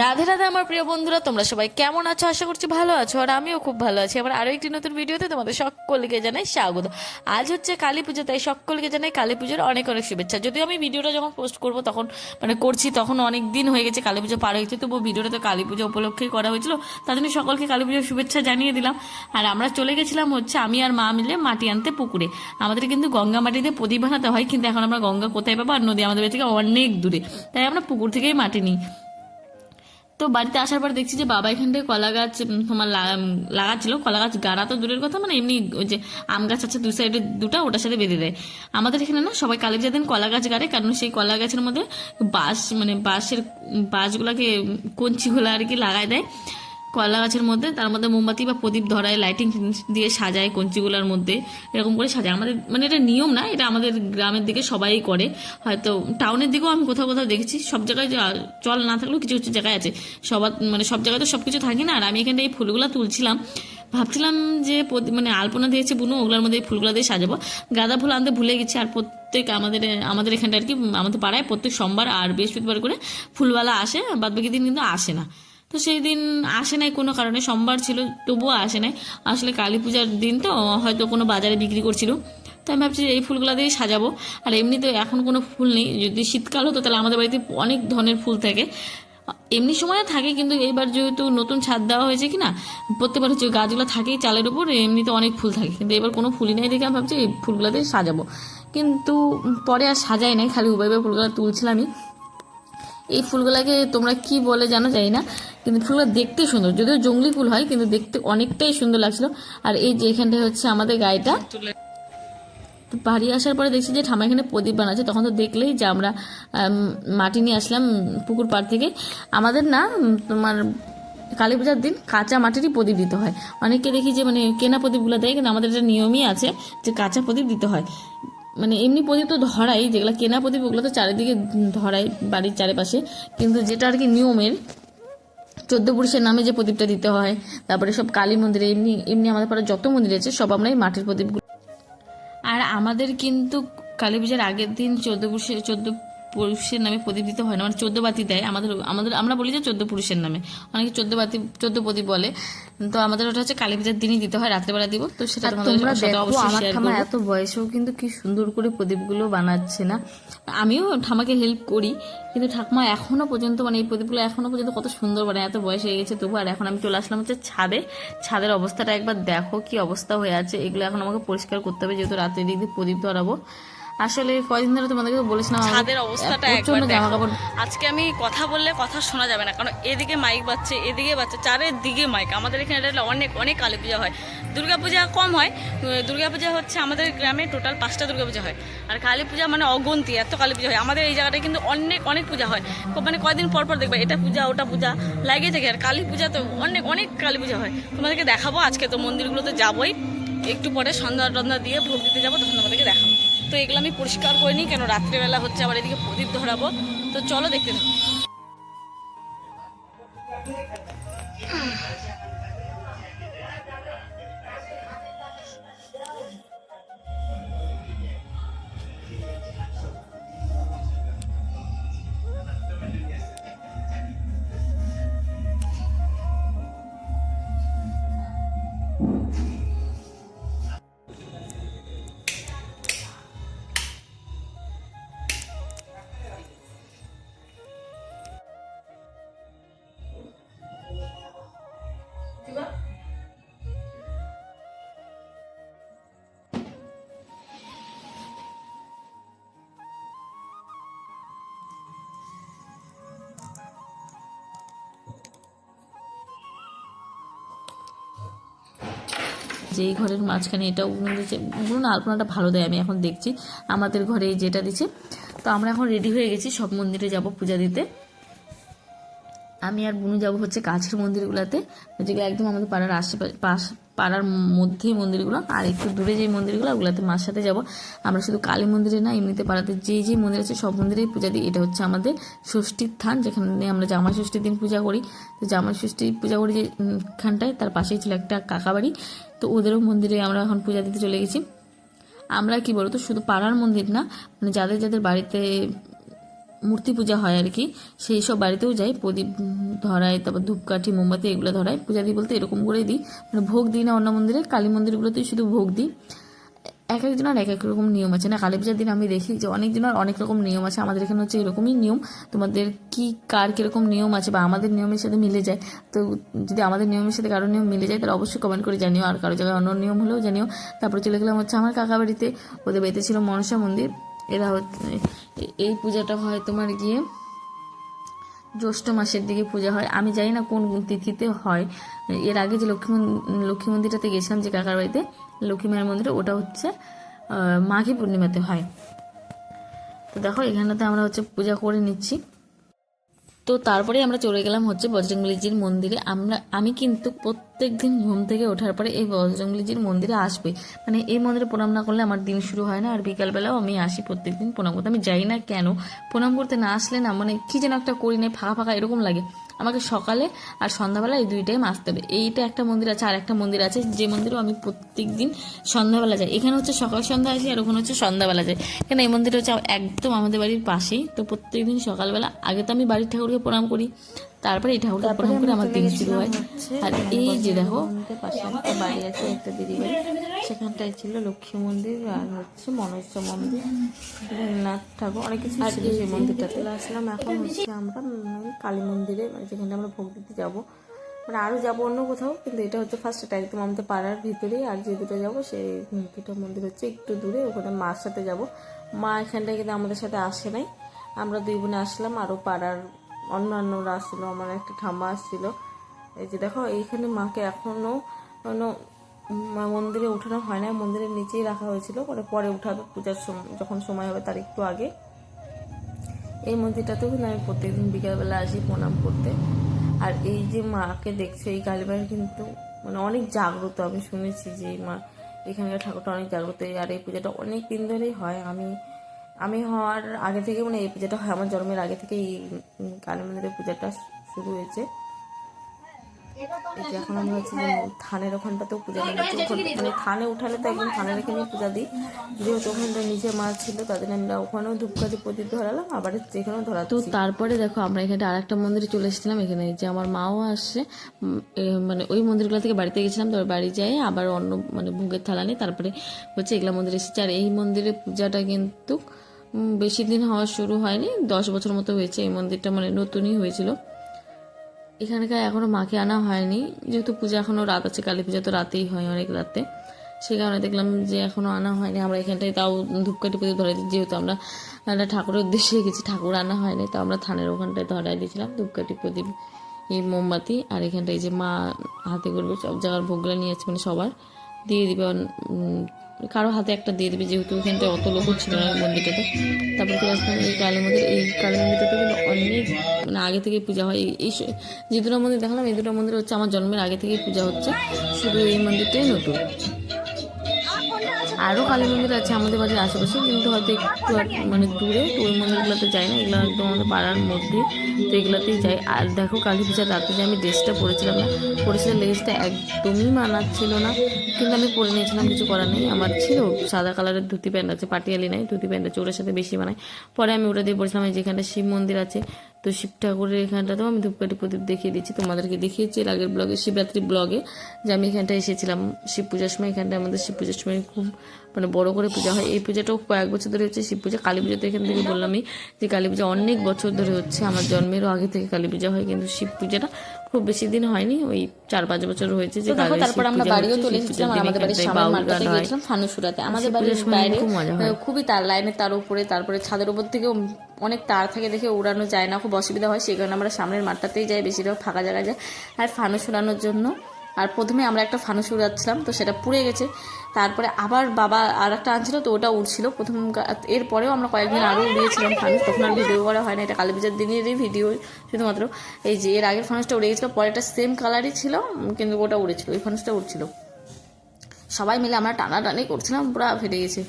রাধে রাধে আমার প্রিয় বন্ধুরা, তোমরা সবাই কেমন আছো? আশা করছি ভালো আছো আর আমিও খুব ভালো আছি। আবার আরও একটি নতুন ভিডিওতে তোমাদের সকলকে জানাই স্বাগত। আজ হচ্ছে কালী পুজো, তাই সকলকে জানাই কালী পুজোর অনেক অনেক শুভেচ্ছা। যদিও আমি ভিডিওটা যখন পোস্ট করব তখন মানে করছি, তখন অনেক দিন হয়ে গেছে কালী পুজো পার হয়েছে, তবুও ভিডিওটা তো কালী পুজো উপলক্ষেই করা হয়েছিল। তার জন্য সকলকে কালী পুজোর শুভেচ্ছা জানিয়ে দিলাম। আর আমরা চলে গেছিলাম হচ্ছে আমি আর মা মিলে মাটি আনতে পুকুরে। আমাদের কিন্তু গঙ্গা মাটিতে প্রদীপ বানাতে হয়, কিন্তু এখন আমরা গঙ্গা কোথায় পাবো? আর নদী আমাদের থেকে অনেক দূরে। তাই আমরা পুকুর থেকেই মাটি নিই। তো বাড়িতে আসার পর দেখছি যে বাবা এখান থেকে কলা গাছ তোমার লাগা- লাগাচ্ছিল। কলা গাছ গাড়া তো দূরের কথা মানে এমনি ওই যে আম গাছ আছে দু সাইডে দুটা, ওটার সাথে বেঁধে দেয়। আমাদের এখানে না সবাই কালী পূজার দিন কলা গাছ গাড়ে, কারণ সেই কলা গাছের মধ্যে বাঁশ মানে বাঁশের বাঁশগুলোকে কঞ্চিগুলো আর কি লাগাই দেয়। কলা গাছের মধ্যে, তার মধ্যে মোমবাতি বা প্রদীপ ধরায় লাইটিং দিয়ে সাজায় কঞ্চিগুলোর মধ্যে, এরকম করে সাজায়। আমাদের মানে এটা নিয়ম না, এটা আমাদের গ্রামের দিকে সবাই করে। হয়তো টাউনের দিকেও আমি কোথাও কোথাও দেখেছি, সব জায়গায় চল না থাকলেও কিছু কিছু জায়গায় আছে। সবার মানে সব জায়গায় তো সব কিছু থাকে না, আর আমি এখানটা এই ফুলগুলো তুলছিলাম। ভাবছিলাম যে মানে আলপনা দিয়েছে বুনো, ওগুলোর মধ্যে এই ফুলগুলো দিয়ে সাজাবো। গাঁদা ফুল আনতে ভুলে গেছি, আর প্রত্যেক আমাদের আমাদের এখানটা আর কি আমাদের পাড়ায় প্রত্যেক সোমবার আর বৃহস্পতিবার করে ফুলওয়ালা আসে বাদ বাকি দিন কিন্তু আসে না। তো সেই দিন আসে নাই কোনো কারণে, সোমবার ছিল, তবুও আসে নাই। আসলে কালী পূজার দিন তো, হয়তো কোনো বাজারে বিক্রি করছিল। তো আমি ভাবছি এই ফুলগুলো দিয়ে সাজাবো। আর এমনি তো এখন কোনো ফুল নেই, যদি শীতকাল হতো তাহলে আমাদের বাড়িতে অনেক ধরনের ফুল থাকে। এমনি সময় থাকে, কিন্তু এইবার যেহেতু নতুন ছাদ দেওয়া হয়েছে কি না প্রত্যেকবার হচ্ছে গাছগুলো থাকেই চালের উপর, এমনিতে অনেক ফুল থাকে। কিন্তু এবার কোনো ফুলই নেই দেখে আমি ভাবছি এই ফুলগুলো দিয়ে সাজাবো। কিন্তু পরে আর সাজাই নাই, খালি উবাইবার ফুলগুলো তুলছিলামই। এই ফুলগুলোকে তোমরা কি বলে জানো জানি না, কিন্তু ফুলগুলো দেখতে সুন্দর। যদিও জঙ্গলি ফুল হয়, কিন্তু দেখতে অনেকটাই সুন্দর লাগছিল। আর এই যে এখানটায় হচ্ছে আমাদের গাড়িটা। তো বাড়ি আসার পরে দেখছি যে ঠামা এখানে প্রদীপ বানাচ্ছে। তখন তো দেখলেই যে আমরা মাটি নিয়ে আসলাম পুকুর পাড় থেকে। আমাদের না তোমার কালী পূজার দিন কাঁচা মাটিরই প্রদীপ দিতে হয়। অনেকে দেখি যে মানে কেনা প্রদীপগুলো দেয়, কিন্তু আমাদের একটা নিয়মই আছে যে কাঁচা প্রদীপ দিতে হয়। মানে এমনি প্রদীপ তো ধরাই, যেগুলো কেনা প্রদীপ ওগুলো তো চারিদিকে ধরাই বাড়ির চারিপাশে। কিন্তু যেটা আর কি নিয়মের, চোদ্দ পুরুষের নামে যে প্রদীপটা দিতে হয়, তারপরে সব কালী মন্দিরে, এমনি এমনি আমাদের পরে যত মন্দির আছে, সব আমরা এই মাটির প্রদীপগুলো আর আমাদের কিন্তু কালী পূজার আগের দিন চোদ্দ পুরুষের, চোদ্দ পুরুষের নামে প্রদীপ দিতে হয় না মানে চোদ্দ বাতি দেয়। আমাদের আমাদের আমরা বলি যে চোদ্দ পুরুষের নামে। অনেকে চোদ্দ বাতি চোদ্দ প্রদীপ বলে। তো আমাদের ওটা হচ্ছে কালী পূজার দিনই দিতে হয় রাত্রেবেলা দিব। তো সেটা তোমাদের আমার এত বয়সেও কিন্তু কি সুন্দর করে প্রদীপগুলো বানাচ্ছে না। আমিও ঠামাকে হেল্প করি কিন্তু ঠাকুমা এখনও পর্যন্ত মানে এই প্রদীপগুলো এখনও পর্যন্ত কত সুন্দর বানায় এত বয়স হয়ে গেছে। তবু আর এখন আমি চলে আসলাম হচ্ছে ছাদে। ছাদের অবস্থাটা একবার দেখো কি অবস্থা হয়ে আছে। এগুলো এখন আমাকে পরিষ্কার করতে হবে যেহেতু রাতে দিক দিয়ে প্রদীপ ধরাবো। আসলে কয়দিন ধরে তোমাদেরকে বলেছিলাম ছাদের অবস্থাটা একবার জামা কাপড় আজকে আমি কথা বললে কথা শোনা যাবে না কারণ এদিকে মাইক বাজছে এদিকে বাজছে চারিদিকে মাইক। আমাদের এখানে এটা অনেক অনেক কালী পূজা হয়। দুর্গাপূজা কম হয় দুর্গাপূজা হচ্ছে আমাদের গ্রামে টোটাল পাঁচটা দুর্গাপূজা হয়। আর কালী পূজা মানে অগন্তি এত কালী পূজা হয়। আমাদের এই জায়গাটায় কিন্তু অনেক অনেক পূজা হয়। মানে কয়দিন পর পর দেখবে এটা পূজা ওটা পূজা লাগিয়ে থাকে। আর কালী পূজা তো অনেক অনেক কালী পূজা হয়। তোমাদেরকে দেখাবো আজকে তো মন্দিরগুলোতে যাবোই। একটু পরে সন্ধ্যা টন্ধা দিয়ে ভোগ দিতে যাব তখন তোমাদেরকে দেখাবো। তো এগুলো আমি পরিষ্কার করিনি কেন রাত্রেবেলা হচ্ছে আবার এদিকে প্রদীপ ধরাবো। তো চলো দেখতে থাকো। যেই ঘরের মাঝখানে এটাও উগুন দিচ্ছে উগুন আলপনাটা ভালো দেয়, আমি এখন দেখছি। আমাদের ঘরে এই যেটা দিচ্ছে তো আমরা এখন রেডি হয়ে গেছি, সব মন্দিরে যাব পূজা দিতে। আমি আর বুনু যাব হচ্ছে কাছের মন্দিরগুলোতে। যেগুলো একদম আমাদের পাড়ার আশেপাশে পাশ পাড়ার মধ্যেই মন্দিরগুলো। আর একটু দূরে যে মন্দিরগুলো ওগুলোতে মার সাথে যাব। আমরা শুধু কালী মন্দিরে না এমনিতে পাড়াতে যেই যেই মন্দির আছে সব মন্দিরেই পূজা দিই। এটা হচ্ছে আমাদের ষষ্ঠীর থান যেখানে আমরা জামাই ষষ্ঠীর দিন পূজা করি। তো জামাই ষষ্ঠী পূজা করি যে উম, খানটায় তার পাশেই ছিল একটা কাকা বাড়ি। তো ওদেরও মন্দিরে আমরা এখন পূজা দিতে চলে গেছি। আমরা কি বলতো শুধু পাড়ার মন্দির না মানে যাদের যাদের বাড়িতে মূর্তি পূজা হয় আর কি। সেই সব বাড়িতেও যাই, প্রদীপ ধরায়, তারপর ধূপকাঠি, মোমবাতি এগুলো ধরায়। পূজা দিই বলতে এরকম করেই দিই। মানে ভোগ দিই না অন্য মন্দিরে, কালী মন্দিরগুলোতেই শুধু ভোগ দিই। এক একজনের এক এক রকম নিয়ম আছে। না, কালী পূজার দিন আমি দেখি যে অনেকজনের অনেক রকম নিয়ম আছে। আমাদের এখানে হচ্ছে এরকমই নিয়ম। তোমাদের কি, কার কীরকম নিয়ম আছে বা আমাদের নিয়মের সাথে মিলে যায়? তো যদি আমাদের নিয়মের সাথে কারোর নিয়ম মিলে যায়, তাহলে অবশ্যই কমেন্ট করে জানিও। আর কারও জায়গায় অন্য নিয়ম হলেও জানিও। তারপরে চলে গেলাম হচ্ছে আমার কাকা বাড়িতে। ওদের বাড়িতে ছিল মনসা মন্দির। এরা হচ্ছে এই পূজাটা হয় তোমার গিয়ে জ্যৈষ্ঠ মাসের দিকে পূজা হয়। আমি জানি না কোন তিথিতে হয়। এর আগে যে লক্ষ্মী লক্ষ্মী মন্দিরটাতে গেছিলাম যে কাকার বাড়িতে, লক্ষ্মী মায়ের মন্দিরে, ওটা হচ্ছে মাঘী পূর্ণিমাতে হয়। তো দেখো, এখানেতে আমরা হচ্ছে পূজা করে নিচ্ছি। তো তারপরে আমরা চলে গেলাম হচ্ছে বজরংবলীজির মন্দিরে। আমরা, আমি কিন্তু প্রত্যেক দিন ঘুম থেকে ওঠার পরে এই বজরংবলীজির মন্দিরে আসবে মানে এই মন্দিরে প্রণাম না করলে আমার দিন শুরু হয় না, আর বিকালবেলাও আমি আসি প্রত্যেক দিন প্রণাম করতে। আমি যাই না কেন, প্রণাম করতে না আসলে না মানে কী যেন একটা করি নেই ফাঁকা ফাঁকা এরকম লাগে। আমাকে সকালে আর সন্ধ্যাবেলা এই দুই টাইম আসতে হবে। এইটা একটা মন্দির আছে আর একটা মন্দির আছে, যে মন্দিরও আমি প্রত্যেক দিন সন্ধ্যাবেলা যাই। এখানে হচ্ছে সকাল সন্ধ্যা আসি আর ওখানে হচ্ছে সন্ধ্যাবেলা যাই। কেন এই মন্দির হচ্ছে একদম আমাদের বাড়ির পাশেই। তো প্রত্যেক দিন সকালবেলা, আগে তো আমি বাড়ির ঠাকুরকে প্রণাম করি। তারপরে এই ঠাকুরকে প্রণাম করে আমার দিন শুরু হয়। আর এই যে দেখো পাশে একটা বাড়ি আছে একটা দিদি বাড়ি। সেখানটায় ছিল লক্ষ্মী মন্দির আর হচ্ছে মনসা মন্দির। নাথ ঠাকুর অনেক কিছু ছিল সেই মন্দিরটাতে। আসলাম এখন হচ্ছে আমরা কালী মন্দিরে মানে যেখানে আমরা ভোগ দিতে যাব। মানে আরও যাব অন্য কোথাও কিন্তু এটা হচ্ছে ফার্স্ট এটা একদম আমাদের পাড়ার ভিতরেই। আর যে দুটো যাব সেই দুটো মন্দির হচ্ছে একটু দূরে ওখানে মার সাথে যাব। মা এখানটায় কিন্তু আমাদের সাথে আসে নাই। আমরা দুই বোনে আসলাম আরও পাড়ার অন্যান্যরা আসছিল, আমার একটা ঠাম্মা আসছিল। এই যে দেখো, এইখানে মাকে এখনও মন্দিরে উঠানো হয় না মন্দিরের নিচেই রাখা হয়েছিল। পরে পরে উঠাবে পূজার সময় যখন সময় হবে তার একটু আগে। এই মন্দিরটাতেও কিন্তু আমি প্রত্যেকদিন বিকালবেলা আসি প্রণাম করতে। আর এই যে মাকে দেখছ, এই কালীবাড়ি কিন্তু মানে অনেক জাগ্রত, আমি শুনেছি যে মা, এখানকার ঠাকুরটা অনেক জাগ্রত। আর এই পূজাটা অনেক দিন ধরেই হয়। আমি আমি হওয়ার আগে থেকে মানে এই পূজাটা হয়, আমার জন্মের আগে থেকে এই কালী মন্দিরের পূজাটা শুরু হয়েছে। যে এখন আমরা হচ্ছে থানের ওখানটাতেও পূজা মানে থানে উঠালে তো একদম থানের এখানে পূজা দিই। যেহেতু ওখানটা নিচে মাছ ছিল তাদের আমরা ওখানেও ধূপকাঠি প্রদীপ ধরালাম, আবার যেখানেও তো তারপরে দেখো, আমরা এখানে আর একটা মন্দিরে চলে এসেছিলাম। এখানে যে আমার মাও আসছে মানে ওই মন্দিরগুলো থেকে বাড়িতে গেছিলাম তো বাড়ি যাই, আবার অন্য মানে ভোগের থালা নিয়ে, তারপরে হচ্ছে এগুলা মন্দিরে এসেছি। আর এই মন্দিরের পূজাটা কিন্তু বেশি দিন হওয়া শুরু হয়নি। দশ বছর মতো হয়েছে এই মন্দিরটা মানে নতুনই হয়েছিল। এখানকার এখনও মাকে আনা হয়নি। যেহেতু পূজা এখনও রাত আছে, কালী পূজা তো রাতেই হয় অনেক রাতে। সেই কারণে দেখলাম যে এখনও আনা হয়নি। আমরা এখানটায় তাও ধূপকাঠি পুজো ধরে দিই। যেহেতু আমরা একটা ঠাকুরের উদ্দেশ্যে গেছি, ঠাকুর আনা হয়নি। তো আমরা থানের ওখানটায় ধরাই দিয়েছিলাম ধূপকাঠি প্রদীপ, এই মোমবাতি। আর এখানটায় যে মা হাতে করবে, সব জায়গার ভোগগুলো নিয়ে যাচ্ছে মানে সবার। দিয়ে দিবে কারও হাতে একটা দিয়ে দেবে, যেহেতু ওখানটায় অত লোক ছিল না মন্দিরটাতে। তারপর চলে আসলাম এই কালী মন্দির, এই কালী মন্দিরটাতে কিন্তু অনেক মানে আগে থেকে পূজা হয়। এই যে দুটো মন্দির দেখালাম, এই দুটো মন্দির হচ্ছে আমার জন্মের আগে থেকেই পূজা হচ্ছে। শুধু এই মন্দিরটাই নতুন। আরও কালী মন্দির আছে আমাদের বাড়ির আশেপাশে, কিন্তু হয়তো একটু মানে দূরে তো ওই মন্দিরগুলোতে যাই না, এগুলো একদম আমাদের পাড়ার মধ্যে, তো এগুলোতেই যাই। আর দেখো কালী পূজার রাতে যে আমি ড্রেসটা পরেছিলাম না, পরেছিলাম ড্রেসটা একদমই মানাচ্ছিল না, কিন্তু আমি পরে নিয়েছিলাম, কিছু করার নেই। আমার ছিল সাদা কালারের ধুতি প্যান্ট আছে, পাটিয়ালি নাই, ধুতি প্যান্ট আছে, ওটার সাথে বেশি মানায়। পরে আমি ওটা দিয়ে পড়েছিলাম এই যেখানটা শিব মন্দির আছে তো শিব ঠাকুরের এখানটাতেও আমি ধূপকাঠি প্রদীপ দেখিয়ে দিচ্ছি তোমাদেরকে দেখিয়েছি এর আগের ব্লগে শিবরাত্রি ব্লগে যে আমি এখানটায় এসেছিলাম। শিব পূজার সময় এখানটায় আমাদের শিব পূজার সময় খুব মানে বড় করে পূজা হয়। এই পূজাটাও কয়েক বছর ধরে হচ্ছে শিব পূজা। কালী পূজা তো এখান থেকে বললামই যে কালী পূজা অনেক বছর ধরে হচ্ছে। আমার জন্মেরও আগে থেকে কালী পূজা হয় কিন্তু শিব পূজাটা খুব বেশি দিন হয়নি। ওই চার পাঁচ বছর হয়েছে যে তো তারপর আমরা বাড়িও চলে এসেছিলাম আমাদের বাড়ির গান হয়। গিয়েছিলাম ফানুসুরাতে আমাদের বাড়ির বাইরে হয়। খুবই তার লাইনে তার উপরে তারপরে ছাদের উপর থেকেও অনেক তার থাকে দেখে উড়ানো যায় না, খুব অসুবিধা হয়, সেই কারণে আমরা সামনের মাঠটাতেই যাই, বেশিরভাগ ফাঁকা জায়গায় যাই। আর ফানুস উড়ানোর জন্য, আর প্রথমে আমরা একটা ফানুস উড়াচ্ছিলাম, তো সেটা পুড়ে গেছে। তারপরে আবার বাবা আর একটা আনছিল, তো ওটা উড়ছিল। প্রথম এরপরেও আমরা কয়েকদিন আরও উড়িয়েছিলাম ফানুস, তখন আর ভিডিও করা হয় না এটা কালী পূজার দিনেরই ভিডিও শুধুমাত্র। এই যে এর আগের ফানুসটা উড়ে গেছিল, পরেরটা সেম কালারই ছিল কিন্তু ওটা উড়েছিল, ওই ফানুসটা উড়ছিল। সবাই মিলে আমরা টানাটানি করছিলাম, পুরো ফেটে গেছে।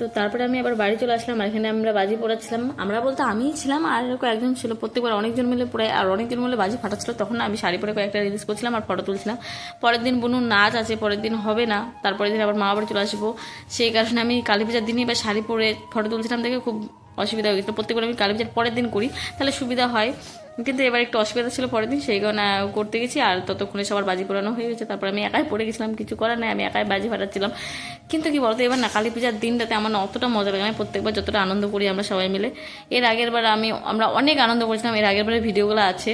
তো তারপরে আমি আবার বাড়ি চলে আসলাম, আর এখানে আমরা বাজি পড়াচ্ছিলাম। আমরা বলতে আমিই ছিলাম, আর কয়েকজন ছিল। প্রত্যেকবার অনেকজন মিলে পড়ে আর অনেকজন মিলে বাজি ফাটাচ্ছিল। তখন আমি শাড়ি পরে কয়েকটা রিলিজ করছিলাম আর ফটো তুলছিলাম। পরের দিন বুনুর নাচ আছে, পরের দিন হবে না। তারপরের দিন আবার মা বাড়ি চলে আসব। সেই কারণে আমি কালী পূজার দিনই বা শাড়ি পরে ফটো তুলছিলাম দেখে খুব অসুবিধা হয়ে গেছিল। প্রত্যেকবার আমি কালী পূজার পরের দিন করি, তাহলে সুবিধা হয়। কিন্তু এবার একটু অসুবিধা ছিল পরের দিন সেই কারণে করতে গেছি। আর ততক্ষণে সবার বাজি পোড়ানো হয়ে গেছে। তারপর আমি একাই পড়ে গেছিলাম কিছু করার নাই আমি একাই বাজি ফাটাচ্ছিলাম। কিন্তু কি বলতো এবার না কালী পূজার দিনটাতে আমার অতটা মজা লাগে না। প্রত্যেকবার যতটা আনন্দ করি আমরা সবাই মিলে। এর আগের বার আমি আমরা অনেক আনন্দ করেছিলাম। এর আগের বারের ভিডিওগুলো আছে।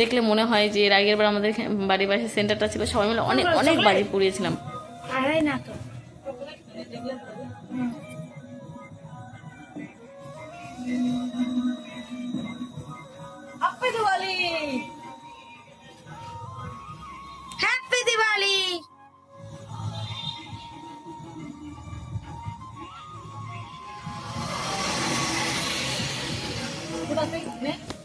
দেখলে মনে হয় যে এর আগের বার আমাদের বাড়ির পাশে সেন্টারটা ছিল সবাই মিলে অনেক অনেক বাজি পুড়িয়েছিলাম। না তো। हैप्पी दिवाली हैप्पी दिवाली दिवाली में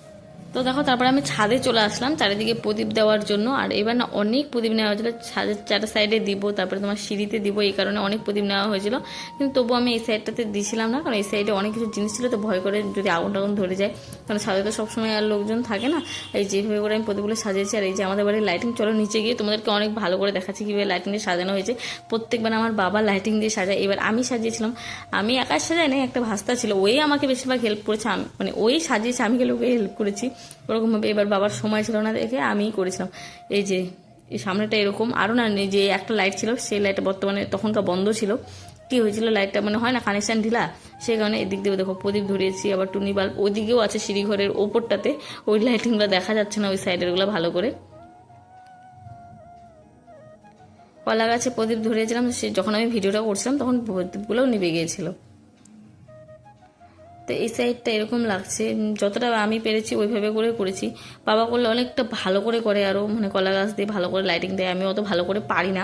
তো দেখো, তারপরে আমি ছাদে চলে আসলাম, চারিদিকে প্রদীপ দেওয়ার জন্য। আর এবার না, অনেক প্রদীপ নেওয়া হয়েছিল। ছাদের চারটা সাইডে দিব, তারপরে তোমার সিঁড়িতে দিব, এই কারণে অনেক প্রদীপ নেওয়া হয়েছিল। কিন্তু তবু আমি এই সাইডটাতে দিছিলাম না, কারণ এই সাইডে অনেক কিছু জিনিস ছিল, তো ভয় করে যদি আগুন টাগুন ধরে যায়, কারণ ছাদে তো সবসময় আর লোকজন থাকে না। এই যেভাবে করে আমি প্রদীপগুলো সাজিয়েছি, আর এই যে আমাদের বাড়ির লাইটিং চলো নিচে গিয়ে তোমাদেরকে অনেক ভালো করে দেখাচ্ছি কীভাবে লাইটিং দিয়ে সাজানো হয়েছে। প্রত্যেকবার আমার বাবা লাইটিং দিয়ে সাজায়। এবার আমি সাজিয়েছিলাম, আমি একা সাজাই নাই, একটা ভাস্তা ছিল। ওই আমাকে বেশিরভাগ হেল্প করেছে মানে ওই সাজিয়েছে, আমি গেলে ওকে হেল্প করেছি। ওরকমভাবে এবার বাবার সময় ছিল না দেখে আমিই করেছিলাম। এই যে, এই সামনেটা এরকম। আরও না যে একটা লাইট ছিল, সেই লাইটটা বর্তমানে তখনকার বন্ধ ছিল। কি হয়েছিল লাইটটা মানে হয় না কানেকশন ঢিলা? সেই কারণে এদিক দিয়ে দেখো প্রদীপ ধরিয়েছি, আবার টুনি বাল্ব ওইদিকেও আছে সিঁড়িঘরের ওপরটাতে। ওই লাইটিংগুলো দেখা যাচ্ছে না ওই সাইডেরগুলো ভালো করে। কলা গাছে প্রদীপ ধরিয়েছিলাম, সে যখন আমি ভিডিওটা করছিলাম, তখন প্রদীপগুলোও নিভে গিয়েছিল। তো এই সাইডটা এরকম লাগছে। যতটা আমি পেরেছি ওইভাবে করে করেছি। বাবা করলে অনেকটা ভালো করে করে আরও মানে কলা গাছ দিয়ে ভালো করে লাইটিং দেয়। আমি অত ভালো করে পারি না।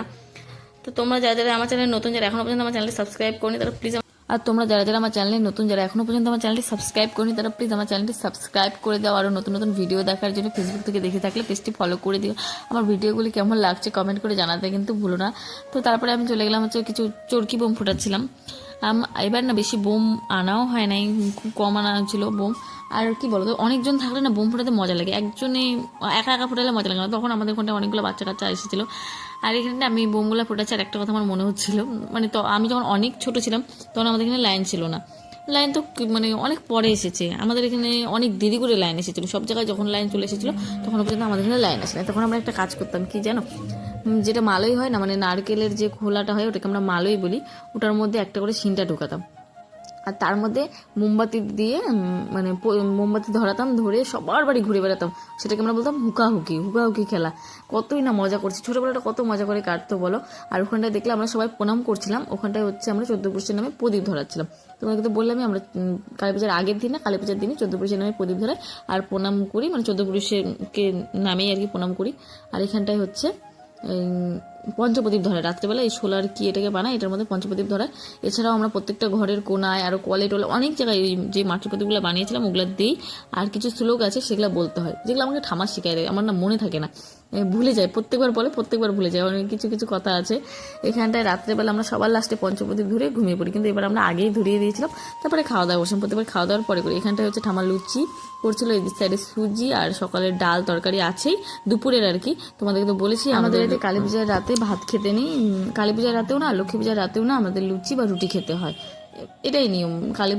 তো তোমরা যারা যারা আমার চ্যানেল নতুন, যারা এখনও পর্যন্ত আমার চ্যানেলটি সাবস্ক্রাইব করনি, তারা প্লিজ আর তোমরা যারা যারা আমার চ্যানেলে নতুন, যারা এখনও পর্যন্ত আমার চ্যানেলটি সাবস্ক্রাইব করেনি, তারা প্লিজ আমার চ্যানেলটি সাবস্ক্রাইব করে দাও। আরও নতুন নতুন ভিডিও দেখার জন্য ফেসবুক থেকে দেখে থাকলে পেজটি ফলো করে দিও। আমার ভিডিওগুলি কেমন লাগছে কমেন্ট করে জানাতে কিন্তু ভুলো না। তো তারপরে আমি চলে গেলাম হচ্ছে কিছু চরকি বোম ফুটাচ্ছিলাম। এবার না বেশি বোম আনাও হয় নাই, খুব কম আনা ছিল বোম। আর কি বলতো, অনেকজন থাকলে না বোম ফোটাতে মজা লাগে। একজনে, একা একা ফোটালে মজা লাগে না। তখন আমাদের ওখানে অনেকগুলো বাচ্চা কাচ্চা এসেছিল। আর এখানে আমি বোমগুলো ফোটাচ্ছি, আর একটা কথা আমার মনে হচ্ছিল মানে তো আমি যখন অনেক ছোট ছিলাম, তখন আমাদের এখানে লাইন ছিল না। লাইন তো মানে অনেক পরে এসেছে। আমাদের এখানে অনেক দেরি করে লাইন এসেছিল। সব জায়গায় যখন লাইন চলে এসেছিল, তখন পর্যন্ত আমাদের এখানে লাইন আসে তখন আমরা একটা কাজ করতাম, কি জানো? যেটা মালই হয় না মানে নারকেলের যে খোলাটা হয়, ওটাকে আমরা মালই বলি, ওটার মধ্যে একটা করে সিনটা ঢুকাতাম। আর তার মধ্যে মোমবাতি দিয়ে মানে মোমবাতি ধরাতাম, ধরে সবার বাড়ি ঘুরে বেড়াতাম। সেটাকে আমরা বলতাম হুকাহুকি হুকাহুকি খেলা। কতই না মজা করছি। ছোটোবেলাটা কত মজা করে কাটতো, বলো? আর ওখানটায় দেখলে আমরা সবাই প্রণাম করছিলাম। ওখানটায় হচ্ছে আমরা চোদ্দ পুরুষের নামে প্রদীপ ধরাচ্ছিলাম। তোমাকে তো বললামই আমরা কালী পূজার আগের দিন না কালী পূজার দিনই চোদ্দ পুরুষের নামে প্রদীপ ধরাই, আর প্রণাম করি মানে চোদ্দ নামেই আর কি প্রণাম করি। আর এখানটায় হচ্ছে এই পঞ্চপ্রদীপ ধরে রাত্রেবেলা এই সোলার কি এটাকে বানায় এটার মধ্যে পঞ্চপ্রদীপ ধরায় এছাড়াও আমরা প্রত্যেকটা ঘরের কোনায় আরও কলে টলে অনেক জায়গায় ওই যে মাটির প্রদীপগুলো বানিয়েছিলাম ওগুলো দিই। আর কিছু শ্লোক আছে সেগুলো বলতে হয় যেগুলো আমাকে ঠামা শিখায় দেয় আমার না মনে থাকে না। ভুলে যায় প্রত্যেকবার বলে প্রত্যেকবার ভুলে যায়। অনেক কিছু কিছু কথা আছে। এখানটায় রাত্রেবেলা আমরা সবার লাস্টে পঞ্চপ্রদীপ ধরে ঘুমিয়ে পড়ি। কিন্তু এবার আমরা আগেই ধরিয়ে দিয়েছিলাম তারপরে খাওয়া দাওয়া করছিলাম প্রত্যেকবার খাওয়া দাওয়ার পরে করি। এখানটায় হচ্ছে ঠামা লুচি করছিল এই সাইডে সুজি আর সকালের ডাল তরকারি আছেই। দুপুরের আর কি। তোমাদেরকে তো বলেছি আমাদের এতে কালী পূজার রাতে ভাত খেতে নেই। কালী পূজার রাতেও না, লক্ষ্মী পূজার রাতেও না আমাদের লুচি বা রুটি খেতে হয়। এটাই নিয়ম। কালী